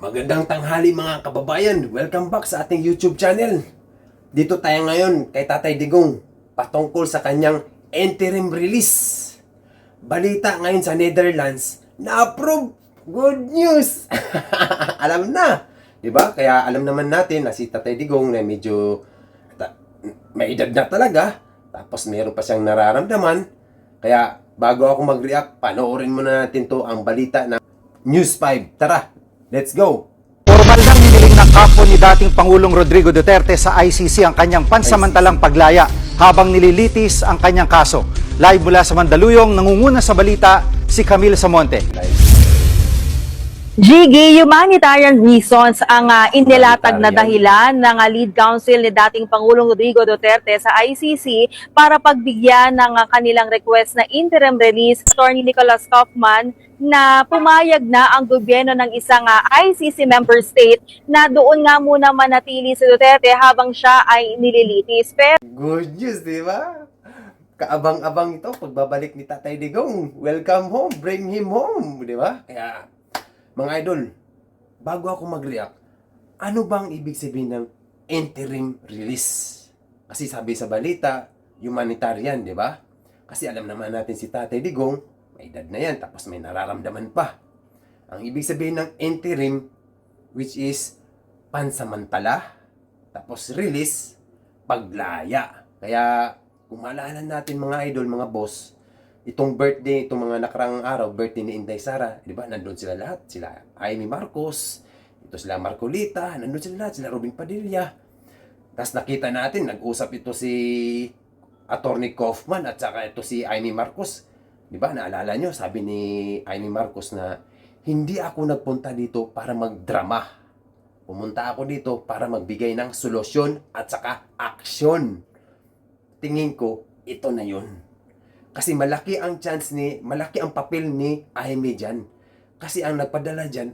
Magandang tanghali mga kababayan. Welcome back sa ating YouTube channel. Dito tayo ngayon kay Tatay Digong patungkol sa kanyang interim release. Balita ngayon sa Netherlands na approve. Good news! alam na. 'Di ba? Kaya alam naman natin na si Tatay Digong na medyo ta- may edad na talaga. Tapos meron pa siyang nararamdaman. Kaya bago ako mag-react, panoorin muna natin to ang balita ng News 5. Tara, let's go! Formal nang hiniling ng kapo ni dating Pangulong Rodrigo Duterte sa ICC ang kanyang pansamantalang paglaya habang nililitis ang kanyang kaso. Live mula sa Mandaluyong, nangunguna sa balita si Camille Samonte. Gigi, humanitarian reasons ang ah, inilatag na dahilan ng ah, lead counsel ni dating Pangulong Rodrigo Duterte sa ICC para pagbigyan ng ah, kanilang request na interim release Attorney Nicholas Kaufman na pumayag na ang gobyerno ng isang ah, ICC member state na doon nga muna manatili si Duterte habang siya ay nililitis. Pero Good news, di ba? Kaabang-abang ito, pagbabalik ni Tatay Digong. Welcome home, bring him home, di ba? Kaya, mga idol, bago ako mag-react, ano bang ibig sabihin ng interim release? Kasi sabi sa balita, humanitarian, di ba? Kasi alam naman natin si Tatay Digong, may edad na yan, tapos may nararamdaman pa. Ang ibig sabihin ng interim, which is pansamantala, tapos release, paglaya. Kaya, kung maalala natin mga idol, mga boss, itong birthday, itong mga nakarang araw, birthday ni Inday Sara, di ba? Nandun sila lahat. Sila Amy Marcos, ito sila Marcolita, nandun sila lahat, sila Robin Padilla. Tapos nakita natin, nag-usap ito si Attorney Kaufman at saka ito si Amy Marcos. Di ba? Naalala nyo, sabi ni Amy Marcos na hindi ako nagpunta dito para magdrama. Pumunta ako dito para magbigay ng solusyon at saka aksyon. Tingin ko, ito na yun. Kasi malaki ang chance ni, malaki ang papel ni Jaime dyan. Kasi ang nagpadala dyan,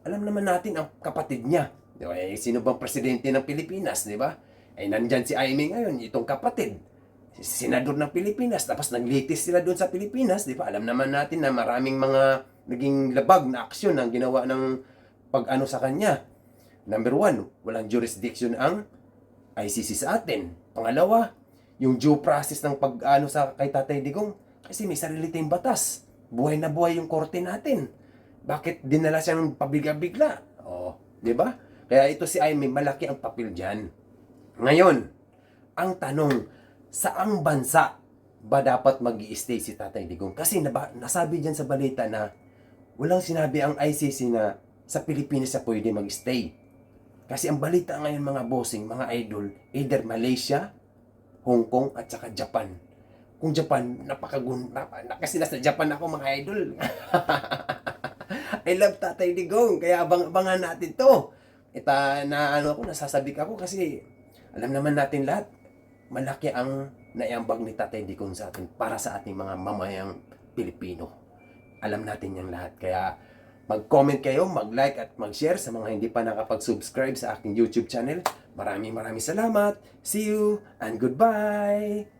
alam naman natin ang kapatid niya. Di ba? Eh, sino bang presidente ng Pilipinas, di ba? Eh, nandyan si Jaime ngayon, itong kapatid. Senador ng Pilipinas, tapos naglitis sila doon sa Pilipinas, di ba? Alam naman natin na maraming mga naging labag na aksyon ang ginawa ng pag-ano sa kanya. Number one, walang jurisdiction ang ICC sa atin. Pangalawa, yung due process ng pag-ano sa kay Tatay Digong, kasi may sarili tayong batas. Buhay na buhay yung korte natin. Bakit dinala siya ng pabigla-bigla? Oh, di ba? Kaya ito si Aimee, malaki ang papel dyan. Ngayon, ang tanong, saang bansa ba dapat mag stay si Tatay Digong? Kasi naba, nasabi dyan sa balita na walang sinabi ang ICC na sa Pilipinas siya pwede mag-stay. Kasi ang balita ngayon mga bossing, mga idol, either Malaysia, Hong Kong, at saka Japan. Kung Japan, napakagun, nap, na, kasi nasa Japan ako mga idol. I love Tatay Digong, kaya abang-abangan natin to. Ita na ano ako, nasasabik ako kasi alam naman natin lahat, malaki ang naiambag ni Tatay Digong sa atin para sa ating mga mamayang Pilipino. Alam natin yan lahat. Kaya mag-comment kayo, mag-like at mag-share sa mga hindi pa nakapag-subscribe sa aking YouTube channel. Maraming maraming salamat. See you and goodbye!